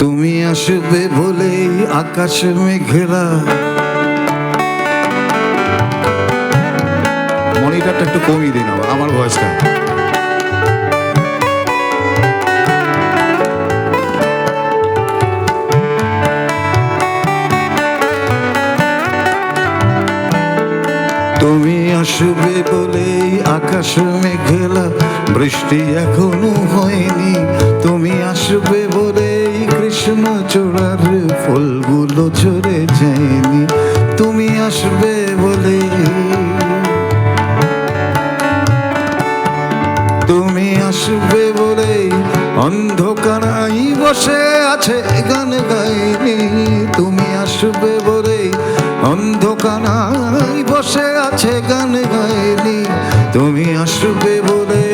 তুমি আসবে বলেই আকাশ মেঘেরা। মনিটরটা একটু কমিয়ে দিন আমার- ভয়েসটা তুমি আসবে বলেই আকাশ মেঘেলা, বৃষ্টি এখনও হয়নি। আসবে বলে। তুমি আসবে বলে অন্ধকারাই বসে আছে গান গাইনি। তুমি আসবে বলে অন্ধকারাই বসে আছে গান গাইনি। তুমি আসবে বলে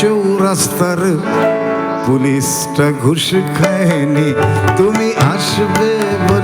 চৌরাস্তার পুলিশটা ঘুষ খায়নি। তুমি আসবে বলে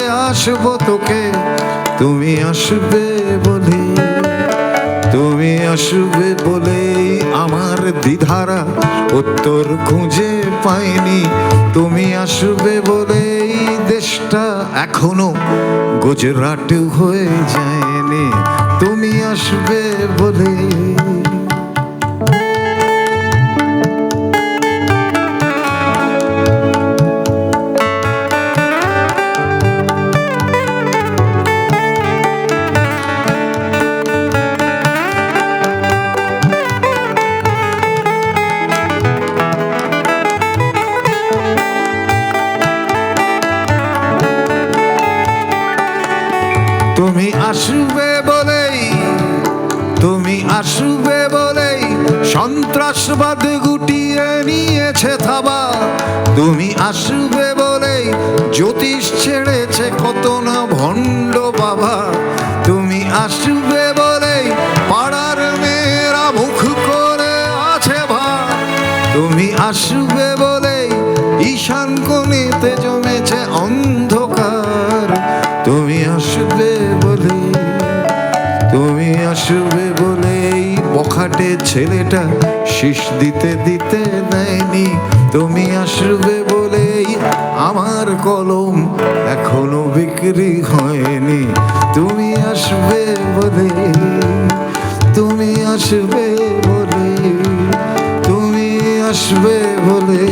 আসব তোকে? তুমি আসবে বলে, তুমি আসবে বলে আমার দ্বিধারা উত্তর খুঁজে পাইনি। তুমি আসবে বলেই দেশটা এখনও গুজরাট হয়ে যায়নি। তুমি আসবে বলে তুমি আসবে বলেই, তুমি আসবে বলেই সন্ত্রাসবাদ গুটিয়ে নিয়েছে থাবা। তুমি আসবে বলেই জ্যোতিষ ছেড়েছে কত না ভণ্ড বাবা। তুমি আসবে বলেই পাড়ার মেয়েরা মুখ করে আছে ভা। তুমি আসবে বলেই ঈশান কোণেতে জমেছে অন্ধকার আসবে বলেই বখাটে ছেলেটা শীষ দিতে দিতে দেয়নি। তুমি আসবে বলেই আমার কলম এখনও বিক্রি হয়নি। তুমি আসবে বলে, তুমি আসবে বলে, তুমি আসবে বলে।